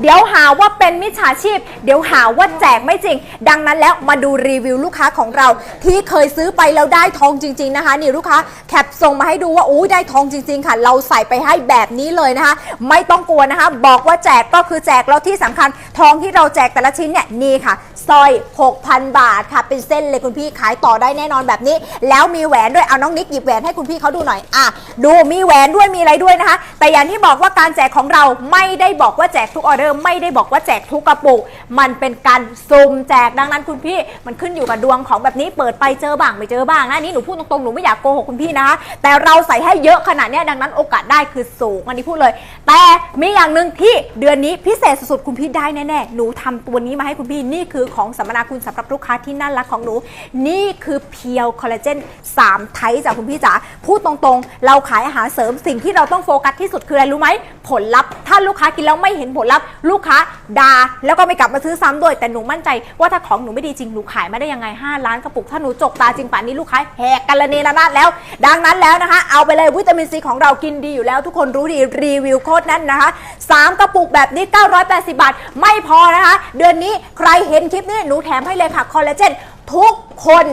เดี๋ยวหาว่าเป็นมิจฉาชีพ เดี๋ยวหาว่าแจกไม่จริง ดังนั้นแล้วมาดูรีวิวลูกค้าของเราที่เคยซื้อไปแล้วได้ทองจริง ๆนะคะ นี่ลูกค้าแคปส่งมาให้ดูว่าอู้ได้ทองจริง ๆ ค่ะ เราใส่ไปให้แบบนี้เลยนะคะ ไม่ต้องกลัวนะคะ บอกว่าแจกก็คือแจกแล้วที่สำคัญ ทองที่เราแจกแต่ละชิ้นเนี่ยนี่ค่ะสร้อย 6,000 บาทค่ะ เป็นเส้นเลยคุณพี่ขายต่อได้แน่นอนแบบนี้ แล้วมีแหวนด้วยเอาน้องนิกหยิบแหวนให้คุณพี่เขาดูหน่อยอะดูมีแหวนด้วยมีอะไรด้วยนะคะ แต่อย่างที่บอกว่าการแจกของเราไม่ได้บอกว่าแจกทุกออเดอร์ไม่ได้บอกว่าแจกทุกกระปุก มันเป็นการซุ่มแจกดังนั้นคุณพี่มันขึ้นอยู่กับดวงของแบบนี้เปิดไปเจอบ้างไม่เจอบ้างนะนี่หนูพูดตรงๆหนูไม่อยากโกหกคุณพี่นะคะแต่เราใส่ให้เยอะขนาดนี้ดังนั้นโอกาสได้คือสูงอันนี้พูดเลย แต่มีอย่างหนึ่งที่เดือนนี้พิเศษสุดๆคุณพี่ได้แน่ๆหนูทำตัวนี้มาให้คุณพี่นี่คือของสัมมนาคุณสำหรับลูกค้าที่น่ารักของหนู นี่คือเพียวคอลลาเจน3ไทป์จากคุณพี่จ๋าพูดตรงๆ เราขายอาหารเสริมสิ่งที่เราต้องโฟกัสที่สุดคืออะไรรู้ไหมผลลัพธ์ถ้าลูกค้ากินแล้วไม่เห็นผลลัพธ์ ลูกค้าด่าแล้วก็ไม่กลับมาซื้อซ้ำด้วย แต่หนูมั่นใจว่าถ้าของหนูไม่ดีจริงหนูขายไม่ได้ยังไง 5 ล้านกระปุก ถ้าหนูจกตาจริงป่านนี้ลูกค้าแหกกันละเนระนาดแล้ว ดังนั้นแล้วนะคะ เอาไปเลยวิตามินซีของเรากินดีอยู่แล้ว ทุกคนรู้ดีรีวิวโค้ดนั้นนะคะสามกระปุกแบบนี้ 980 บาท ไม่พอนะคะ เดือนนี้ใครเห็นคลิปนี้หนูแถมให้เลยค่ะคอลลาเจนทุกคน